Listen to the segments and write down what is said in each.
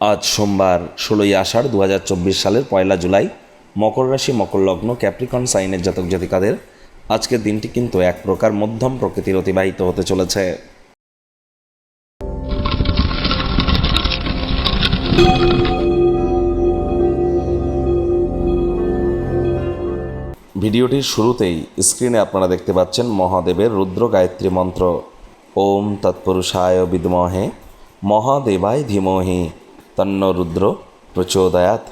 আজ সোমবার ষোলোই আষাঢ় দু হাজার চব্বিশ সালের পয়লা জুলাই মকর রাশি, মকর লগ্ন, ক্যাপ্রিকন, সাইনের জাতক জাতিকাদের আজকের দিনটি কিন্তু এক প্রকার মধ্যম প্রকৃতির অতিবাহিত হতে চলেছে। ভিডিওটির শুরুতেই স্ক্রিনে আপনারা দেখতে পাচ্ছেন মহাদেবের রুদ্র গায়ত্রী মন্ত্র। ওম তৎপুরুষায় বিদমহে। মহাদেবায় ধীমহি। তন্ন রুদ্র প্রচোদয়াত।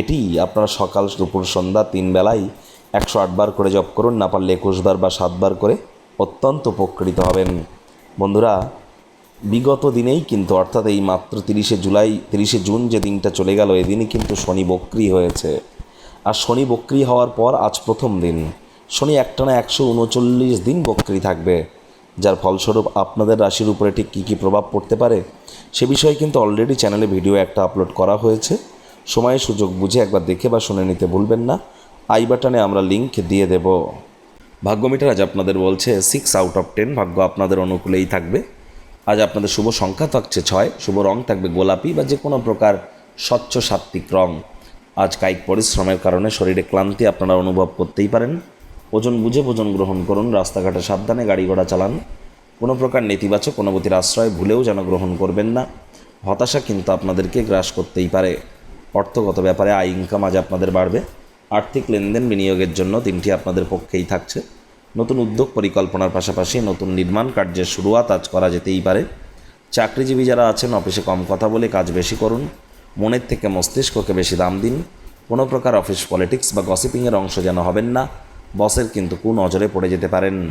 এটি আপনারা সকাল দুপুর সন্ধ্যা তিন বেলায় একশো আটবার করে জপ করুন, না পারলে একুশবার বা সাতবার করে অত্যন্ত উপকৃত হবেন। বন্ধুরা, বিগত দিনেই কিন্তু, অর্থাৎ এই মাত্র তিরিশে জুলাই, তিরিশে জুন যে দিনটা চলে গেল এদিনই কিন্তু শনি বক্রি হয়েছে। আর শনি বক্রি হওয়ার পর আজ প্রথম দিন। শনি একটানা একশো উনচল্লিশ দিন বক্রি থাকবে, যার ফলস্বরূপ আপনাদের রাশির উপরে ঠিক কী কী প্রভাব পড়তে পারে সে বিষয়ে কিন্তু অলরেডি চ্যানেলে ভিডিও একটা আপলোড করা হয়েছে। সময় সুযোগ বুঝে একবার দেখে বা শুনে নিতে ভুলবেন না। আই বাটনে আমরা লিঙ্ক দিয়ে দেব। ভাগ্যমিটার আজ আপনাদের বলছে সিক্স আউট অফ টেন ভাগ্য আপনাদের অনুকূলেই থাকবে। আজ আপনাদের শুভ সংখ্যা থাকছে ছয়, শুভ রং থাকবে গোলাপি বা যে কোনো প্রকার স্বচ্ছ সাত্ত্বিক রং। আজ কায়িক পরিশ্রমের কারণে শরীরে ক্লান্তি আপনারা অনুভব করতেই পারেন। ওজন বুঝে ভোজন গ্রহণ করুন, রাস্তাঘাটে সাবধানে গাড়ি ঘোড়া চালান। কোনো প্রকার নেতিবাচক অনুভূতির আশ্রয় ভুলেও যেন গ্রহণ করবেন না। হতাশা কিন্তু আপনাদেরকে গ্রাস করতেই পারে। অর্থগত ব্যাপারে আয় ইনকাম আজ আপনাদের বাড়বে। আর্থিক লেনদেন বিনিয়োগের জন্য দিনটি আপনাদের পক্ষেই থাকছে। নতুন উদ্যোগ পরিকল্পনার পাশাপাশি নতুন নির্মাণ কার্যের শুরুয়াত আজ করা যেতেই পারে। চাকরিজীবী যারা আছেন, অফিসে কম কথা বলে কাজ বেশি করুন। মনের থেকে মস্তিষ্ককে বেশি দাম দিন। কোনো প্রকার অফিস পলিটিক্স বা গসিপিংয়ের অংশ যেন হবেন না। বসের কিন্তু কোন নজরে পড়ে যেতে পারেন।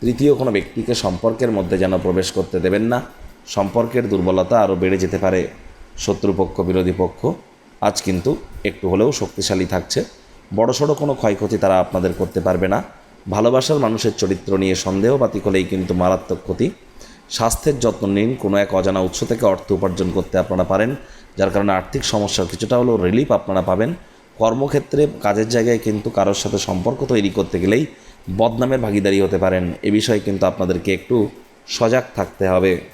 তৃতীয় কোনো ব্যক্তিকে সম্পর্কের মধ্যে যেন প্রবেশ করতে দেবেন না, সম্পর্কের দুর্বলতা আরও বেড়ে যেতে পারে। শত্রুপক্ষ, বিরোধী পক্ষ, আজ কিন্তু একটু হলেও শক্তিশালী থাকছে। বড়সড় কোনো ক্ষয়ক্ষতি তারা আপনাদের করতে পারবে না। ভালোবাসার মানুষের চরিত্র নিয়ে সন্দেহবাতি হলেই কিন্তু মারাত্মক ক্ষতি। স্বাস্থ্যের যত্ন নিন, কোনো এক অজানা উৎস থেকে অর্থ উপার্জন করতে আপনারা পারেন, যার কারণে আর্থিক সমস্যার কিছুটা হলেও রিলিফ আপনারা পাবেন। কর্মক্ষেত্রে, কাজের জায়গায় কিন্তু কারোর সাথে সম্পর্ক তৈরি করতে গেলেই বদনামের ভাগিদারি হতে পারেন। এ বিষয়ে কিন্তু আপনাদেরকে একটু সজাগ থাকতে হবে।